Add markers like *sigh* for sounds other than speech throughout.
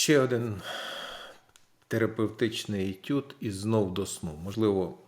Ще один терапевтичний етюд і знов до сну. Можливо,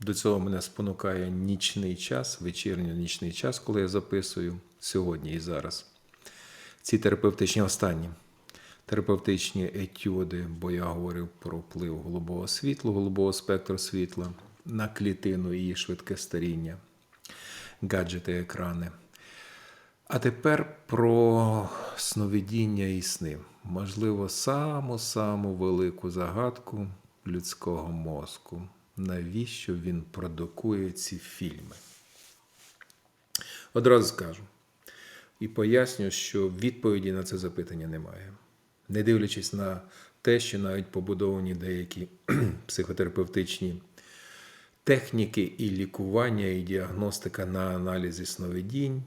до цього мене спонукає нічний час, вечірньо-нічний час, коли я записую сьогодні і зараз. Ці терапевтичні останні терапевтичні етюди, бо я говорив про вплив голубого світла, голубого спектру світла на клітину і її швидке старіння, гаджети, екрани. А тепер про сновидіння і сни. Можливо, саму-саму велику загадку людського мозку. Навіщо він продукує ці фільми? Одразу скажу і поясню, що відповіді на це запитання немає. Не дивлячись на те, що навіть побудовані деякі *clears throat* психотерапевтичні техніки і лікування, і діагностика на аналізі сновидінь.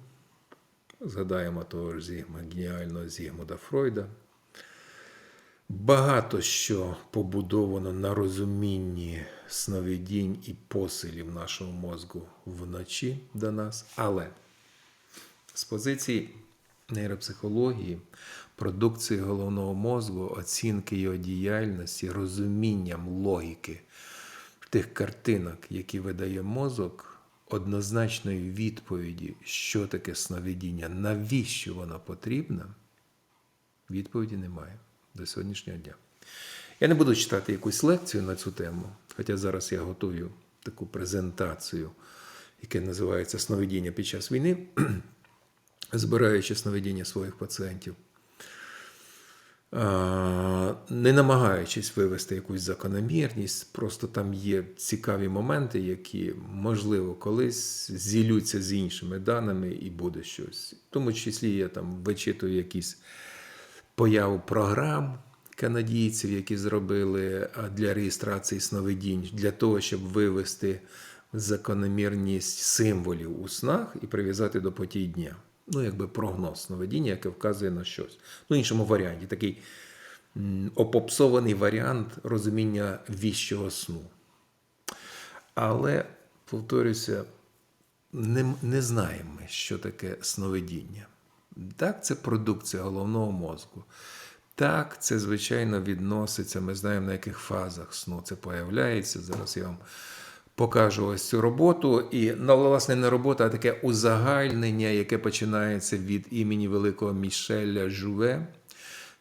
Згадаємо того ж Зігма, геніального Зігмуда Фройда. Багато що побудовано на розумінні сновидінь і посилів нашого мозку вночі до нас. Але з позиції нейропсихології, продукції головного мозку, оцінки його діяльності, розумінням логіки тих картинок, які видає мозок, однозначної відповіді, що таке сновидіння, навіщо воно потрібно, відповіді немає до сьогоднішнього дня. Я не буду читати якусь лекцію на цю тему, хоча зараз я готую таку презентацію, яка називається Сновидіння під час війни, *clears throat* збираючи сновидіння своїх пацієнтів. Не намагаючись вивести якусь закономірність, просто там є цікаві моменти, які, можливо, колись зілються з іншими даними і буде щось. В тому числі я там вичитую якісь появу програм канадійців, які зробили для реєстрації сновидінь, для того, щоб вивести закономірність символів у снах і прив'язати до подій дня ну, якби прогноз сновидіння, яке вказує на щось. Ну, в іншому варіанті, такий опопсований варіант розуміння віщого сну. Але, повторюся, не, не знаємо, ми, що таке сновидіння. Так, це продукція головного мозку. Так, це, звичайно, відноситься. Ми знаємо, на яких фазах сну це появляється. Зараз я вам покажу ось цю роботу. І ну, власне не робота, а таке узагальнення, яке починається від імені великого Мішеля Жуве.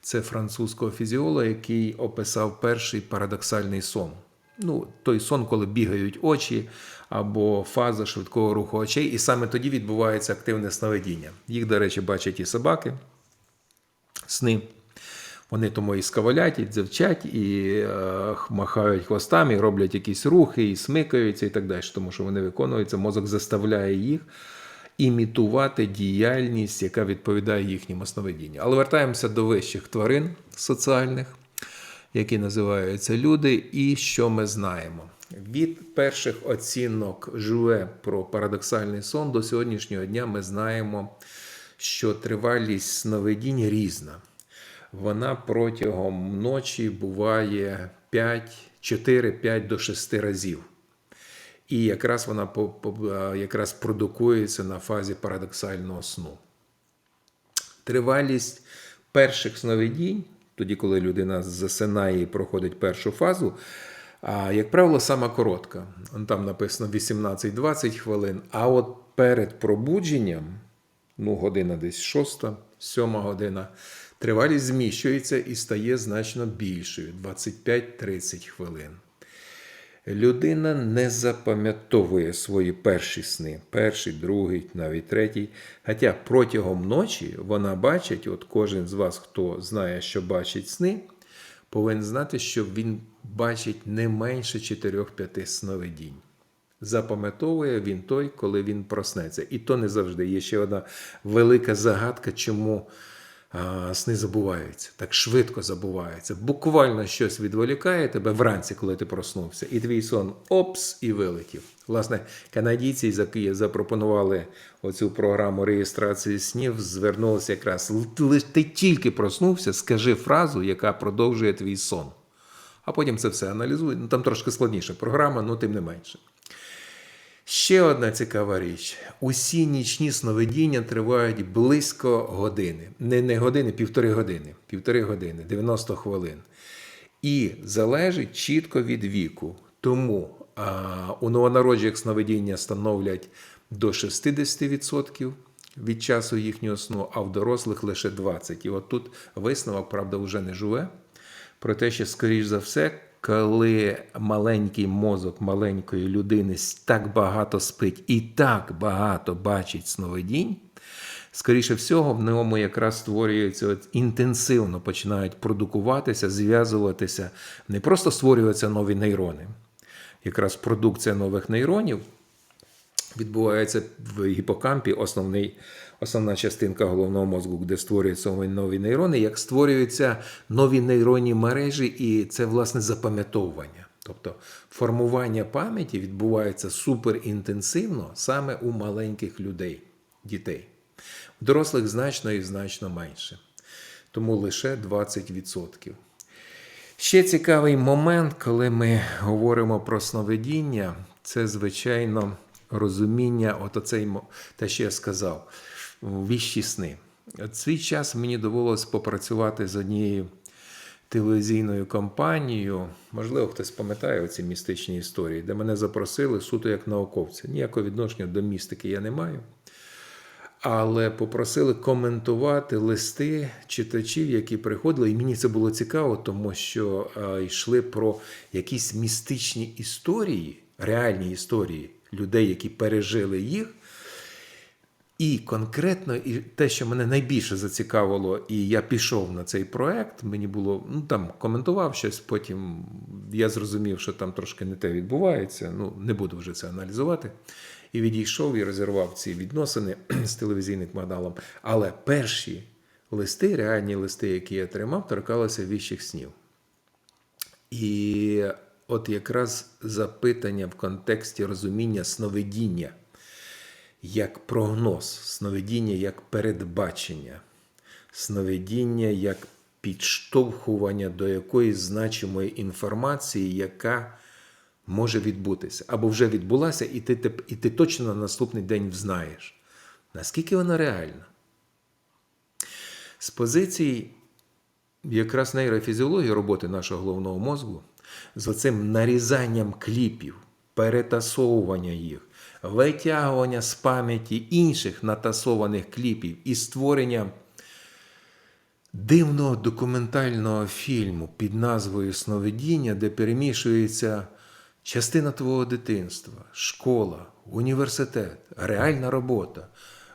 Це французького фізіолога, який описав перший парадоксальний сон. Ну, той сон, коли бігають очі або фаза швидкого руху очей, і саме тоді відбувається активне сновидіння. Їх, до речі, бачать і собаки, сни. Вони тому і скавалять, і дзевчать, і е, махають хвостами, і роблять якісь рухи, і смикаються, і так далі, тому що вони виконуються, мозок заставляє їх імітувати діяльність, яка відповідає їхньому сновидінню. Але вертаємося до вищих тварин соціальних, які називаються люди, і що ми знаємо. Від перших оцінок Жуе про парадоксальний сон до сьогоднішнього дня ми знаємо, що тривалість сновидінь різна вона протягом ночі буває 5, 4, 5 до 6 разів. І якраз вона якраз продукується на фазі парадоксального сну. Тривалість перших сновидінь, тоді, коли людина засинає і проходить першу фазу, як правило, сама коротка. Там написано 18-20 хвилин. А от перед пробудженням, ну, година десь 6, 7 година, Тривалість зміщується і стає значно більшою 25-30 хвилин. Людина не запам'ятовує свої перші сни, перший, другий, навіть третій. Хоча протягом ночі вона бачить, от кожен з вас, хто знає, що бачить сни, повинен знати, що він бачить не менше 4-5 сновидінь. Запам'ятовує він той, коли він проснеться. І то не завжди. Є ще одна велика загадка, чому сни забуваються, так швидко забуваються. Буквально щось відволікає тебе вранці, коли ти проснувся, і твій сон опс і вилетів. Власне, канадійці, запропонували оцю програму реєстрації снів, звернулися якраз ти тільки проснувся, скажи фразу, яка продовжує твій сон. А потім це все аналізує. Ну, Там трошки складніша програма, ну тим не менше. Ще одна цікава річ. Усі нічні сновидіння тривають близько години. Не, не години, півтори години. Півтори години, 90 хвилин. І залежить чітко від віку. Тому а, у новонароджених сновидіння становлять до 60% від часу їхнього сну, а в дорослих лише 20%. І от тут висновок, правда, вже не живе. Про те, що, скоріш за все, коли маленький мозок маленької людини так багато спить і так багато бачить сновидінь, скоріше всього, в ньому якраз створюється от інтенсивно починають продукуватися, зв'язуватися, не просто створюються нові нейрони. Якраз продукція нових нейронів відбувається в гіпокампі, основний, основна частинка головного мозку, де створюються нові нейрони, як створюються нові нейронні мережі, і це власне запам'ятовування. Тобто формування пам'яті відбувається суперінтенсивно саме у маленьких людей, дітей. У дорослих значно і значно менше. Тому лише 20%. Ще цікавий момент, коли ми говоримо про сновидіння, це, звичайно, розуміння, от оцей, те, що я сказав, віщі сни. Свій час мені довелось попрацювати з однією телевізійною компанією. Можливо, хтось пам'ятає оці містичні історії, де мене запросили суто як науковця. Ніякого відношення до містики я не маю. Але попросили коментувати листи читачів, які приходили, і мені це було цікаво, тому що е, йшли про якісь містичні історії, реальні історії людей, які пережили їх. І конкретно, і те, що мене найбільше зацікавило, і я пішов на цей проект, мені було ну там коментував щось. Потім я зрозумів, що там трошки не те відбувається. Ну не буду вже це аналізувати. І відійшов і розірвав ці відносини *clears throat* з телевізійним каналом. Але перші листи, реальні листи, які я тримав, торкалися віщих снів. І от якраз запитання в контексті розуміння сновидіння як прогноз, сновидіння як передбачення, сновидіння як підштовхування до якоїсь значимої інформації, яка може відбутися, або вже відбулася, і ти, і ти точно на наступний день взнаєш, наскільки вона реальна. З позиції якраз нейрофізіології роботи нашого головного мозку, з оцим нарізанням кліпів, перетасовування їх, витягування з пам'яті інших натасованих кліпів і створення дивного документального фільму під назвою Сновидіння, де перемішується частина твого дитинства, школа, університет, реальна робота.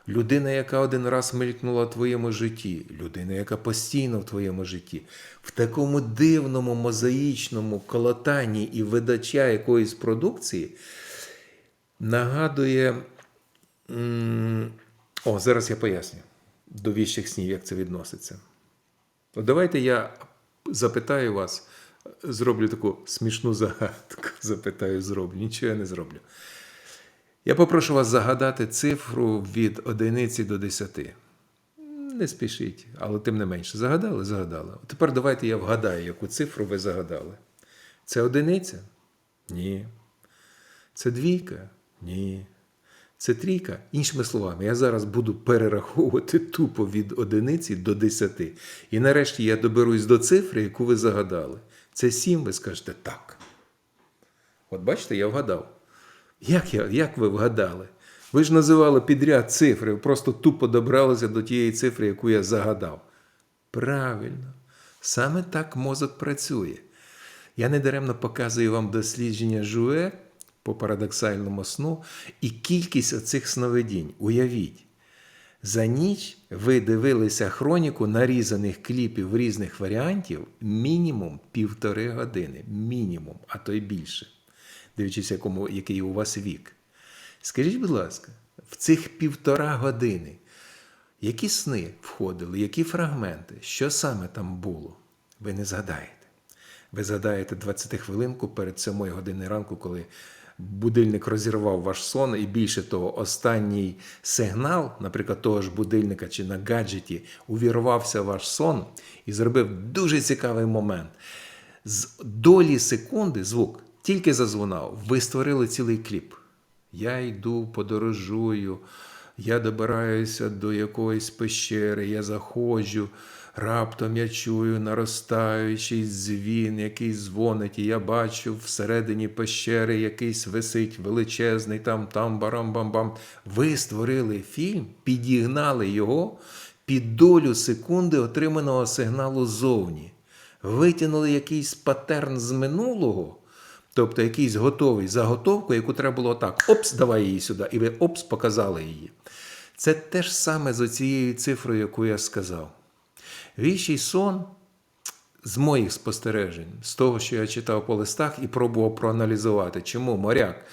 Людина, яка один раз мелькнула в твоєму житті, людина, яка постійно в твоєму житті, в такому дивному мозаїчному колотанні і видача якоїсь продукції нагадує. О, зараз я поясню до віщих снів, як це відноситься. Давайте я запитаю вас, зроблю таку смішну загадку. *laughs* Запитаю, зроблю. Нічого я не зроблю. Я попрошу вас загадати цифру від одиниці до 10. Не спішіть, але тим не менше. Загадали? Загадали. Тепер давайте я вгадаю, яку цифру ви загадали. Це одиниця? Ні. Це двійка? Ні. Це трійка. Іншими словами, я зараз буду перераховувати тупо від одиниці до десяти. І нарешті я доберусь до цифри, яку ви загадали. Це сім, ви скажете так. От бачите, я вгадав. Як, я, як ви вгадали? Ви ж називали підряд цифри, ви просто тупо добралися до тієї цифри, яку я загадав. Правильно, саме так мозок працює. Я недаремно показую вам дослідження Жуе по парадоксальному сну і кількість оцих сновидінь. Уявіть, за ніч ви дивилися хроніку нарізаних кліпів різних варіантів мінімум півтори години. Мінімум, а то й більше, дивлячись, якому, який у вас вік. Скажіть, будь ласка, в цих півтора години які сни входили, які фрагменти, що саме там було, ви не згадаєте. Ви згадаєте 20 хвилинку перед 7 години ранку, коли будильник розірвав ваш сон, і більше того, останній сигнал, наприклад, того ж будильника чи на гаджеті, увірвався ваш сон і зробив дуже цікавий момент. З долі секунди звук тільки зазвонав, ви створили цілий кліп. Я йду, подорожую, я добираюся до якоїсь пещери, я заходжу, раптом я чую наростаючий дзвін, який дзвонить, і я бачу всередині пещери якийсь висить величезний там, там, барам-бам-бам. Ви створили фільм, підігнали його під долю секунди отриманого сигналу ззовні. Витягнули якийсь патерн з минулого. Тобто якийсь готовий заготовку, яку треба було так: опс, давай її сюди, і ви опс, показали її. Це те ж саме з оцією цифрою, яку я сказав. Вічий сон з моїх спостережень, з того, що я читав по листах і пробував проаналізувати, чому моряк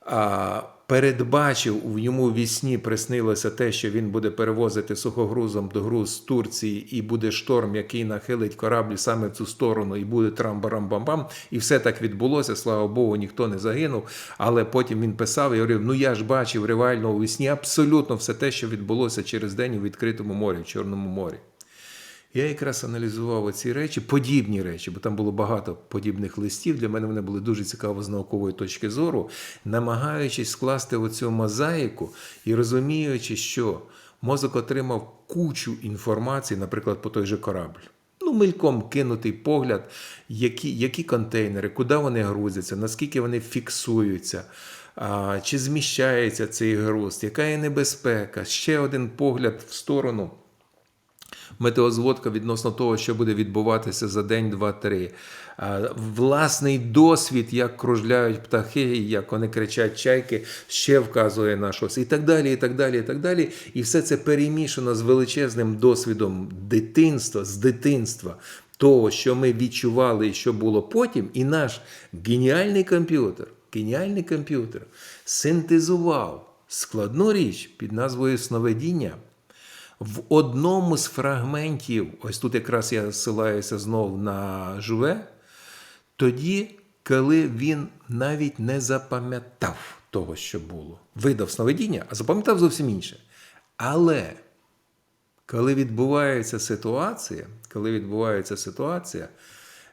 а, передбачив йому в вісні приснилося те, що він буде перевозити сухогрузом до груз з Турції, і буде шторм, який нахилить кораблі саме в цю сторону, і буде трам-барам-бам-бам. І все так відбулося. Слава Богу, ніхто не загинув. Але потім він писав і говорив: ну я ж бачив реально у вісні абсолютно все те, що відбулося через день у відкритому морі, в Чорному морі. Я якраз аналізував ці речі, подібні речі, бо там було багато подібних листів. Для мене вони були дуже цікаво з наукової точки зору, намагаючись скласти оцю мозаїку і розуміючи, що мозок отримав кучу інформації, наприклад, по той же корабль. Ну, мельком кинутий погляд, які, які контейнери, куди вони грузяться, наскільки вони фіксуються. А, чи зміщається цей груз, яка є небезпека? Ще один погляд в сторону метеозводка відносно того, що буде відбуватися за день, два, три. Власний досвід, як кружляють птахи, як вони кричать чайки, ще вказує на щось. І так далі, і так далі, і так далі. І все це перемішано з величезним досвідом дитинства, з дитинства. Того, що ми відчували і що було потім, і наш геніальний комп'ютер, геніальний комп'ютер синтезував складну річ під назвою сновидіння в одному з фрагментів, ось тут якраз я ссилаюся знову на Жуве, тоді, коли він навіть не запам'ятав того, що було, видав сновидіння, а запам'ятав зовсім інше. Але коли відбувається ситуація, коли відбувається ситуація,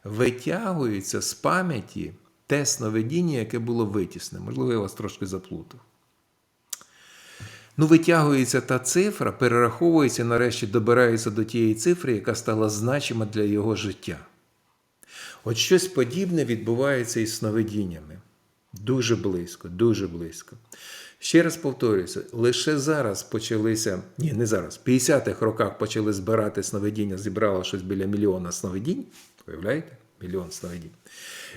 витягується з пам'яті те сновидіння, яке було витісне. Можливо, я вас трошки заплутав. Ну, витягується та цифра, перераховується, нарешті добирається до тієї цифри, яка стала значима для його життя. От щось подібне відбувається із сновидіннями. Дуже близько, дуже близько. Ще раз повторюся, лише зараз почалися, ні, не зараз, в 50-х роках почали збирати сновидіння, зібрало щось біля мільйона сновидінь. Уявляєте? Мільйон слайдів,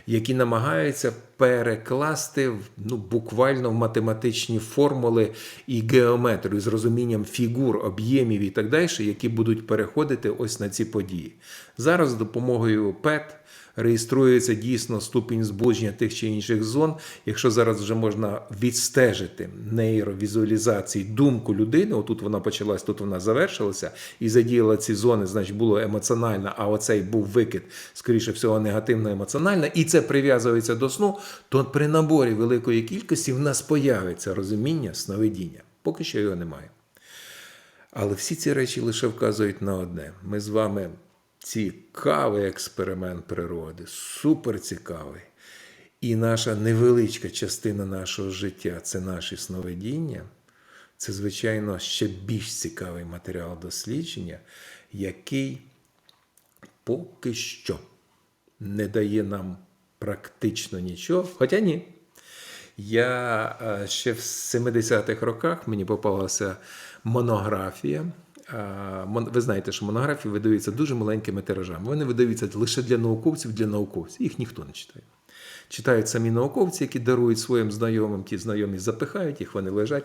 які намагаються перекласти ну, буквально в математичні формули і геометрію з розумінням фігур, об'ємів і так далі, які будуть переходити ось на ці події. Зараз з допомогою ПЕТ реєструється дійсно ступінь збудження тих чи інших зон. Якщо зараз вже можна відстежити нейровізуалізації думку людини, отут вона почалась, тут вона завершилася, і задіяла ці зони, значить було емоціонально, а оцей був викид, скоріше всього, негативно емоціонально, і це прив'язується до сну, то при наборі великої кількості в нас появиться розуміння сновидіння. Поки що його немає. Але всі ці речі лише вказують на одне: ми з вами цікавий експеримент природи, супер цікавий. І наша невеличка частина нашого життя це наші сновидіння. Це, звичайно, ще більш цікавий матеріал дослідження, який поки що не дає нам практично нічого. Хоча ні. Я ще в 70-х роках мені попалася монографія ви знаєте, що монографії видаються дуже маленькими тиражами. Вони видаються лише для науковців, для науковців. Їх ніхто не читає. Читають самі науковці, які дарують своїм знайомим, ті знайомі запихають їх, вони лежать.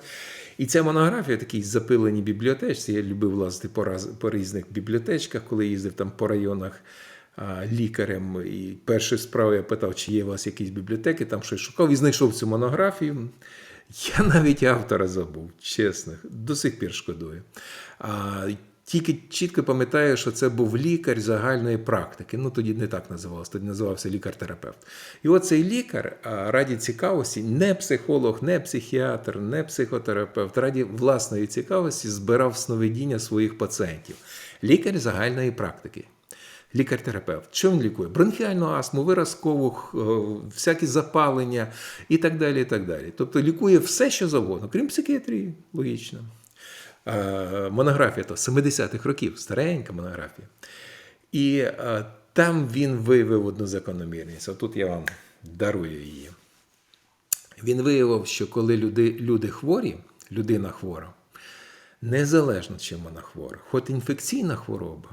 І ця монографія, такій запиленій бібліотечці. Я любив лазити по, раз, по різних бібліотечках, коли їздив там по районах а, лікарем. І першою справою я питав, чи є у вас якісь бібліотеки, там щось шукав і знайшов цю монографію. Я навіть автора забув, чесно, до сих пір шкодую. А, Тільки чітко пам'ятаю, що це був лікар загальної практики. Ну тоді не так називався, тоді називався лікар-терапевт. І оцей лікар раді цікавості, не психолог, не психіатр, не психотерапевт, раді власної цікавості збирав сновидіння своїх пацієнтів. Лікар загальної практики. Лікар-терапевт. Що він лікує? Бронхіальну астму, виразкову, е, всякі запалення і так далі. і так далі. Тобто лікує все, що завгодно, крім психіатрії, логічно. Е, Монографія то 70-х років, старенька монографія. І е, там він виявив одну закономірність. Отут я вам дарую її. Він виявив, що коли люди, люди хворі, людина хвора, незалежно чим вона хвора, хоч інфекційна хвороба,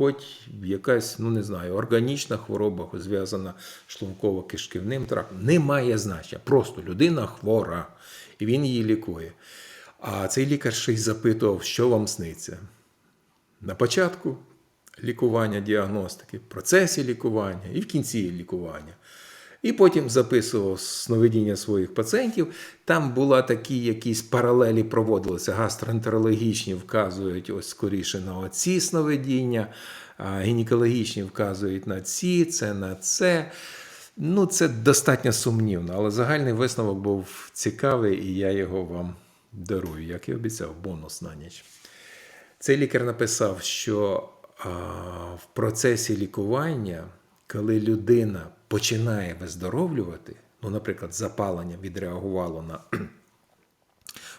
хоч якась, ну не знаю, органічна хвороба, зв'язана з шлунково-кишківним трактом, не має значення. Просто людина хвора, і він її лікує. А цей лікар ще й запитував, що вам сниться. На початку лікування діагностики, в процесі лікування і в кінці лікування. І потім записував сновидіння своїх пацієнтів. Там була такі якісь паралелі проводилися. Гастроентерологічні вказують ось скоріше на оці сновидіння, а гінекологічні вказують на ці, це на це. Ну, це достатньо сумнівно, але загальний висновок був цікавий, і я його вам дарую, як і обіцяв, бонус на ніч. Цей лікар написав, що а, в процесі лікування, коли людина починає виздоровлювати, ну, наприклад, запалення відреагувало на *clears throat*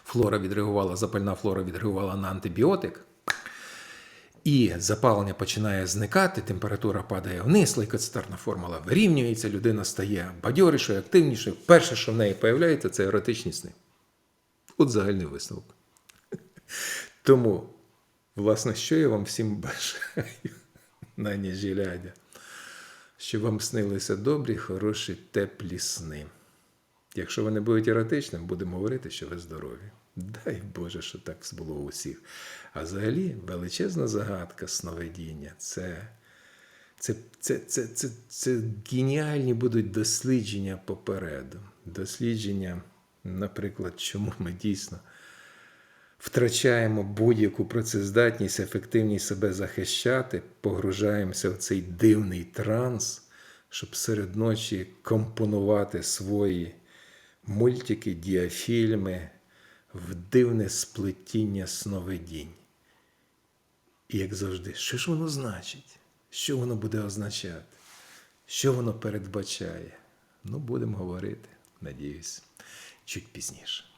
флора відреагувала, запальна флора відреагувала на антибіотик, і запалення починає зникати, температура падає вниз, лейкоцитарна формула вирівнюється, людина стає бадьорішою, активнішою. Перше, що в неї появляється, це еротичні сни. От загальний висновок. *laughs* Тому, власне, що я вам всім бажаю *laughs* на глядя, щоб вам снилися добрі, хороші, теплі сни. Якщо вони будуть еротичними, будемо говорити, що ви здорові. Дай Боже, що так було у всіх. А взагалі величезна загадка сновидіння це, це, це, це, це, це геніальні будуть дослідження попереду. Дослідження, наприклад, чому ми дійсно втрачаємо будь-яку працездатність, ефективність себе захищати, погружаємося в цей дивний транс, щоб серед ночі компонувати свої мультики, діафільми в дивне сплетіння сновидінь. І як завжди, що ж воно значить? Що воно буде означати? Що воно передбачає? Ну, будемо говорити, надіюсь, чуть пізніше.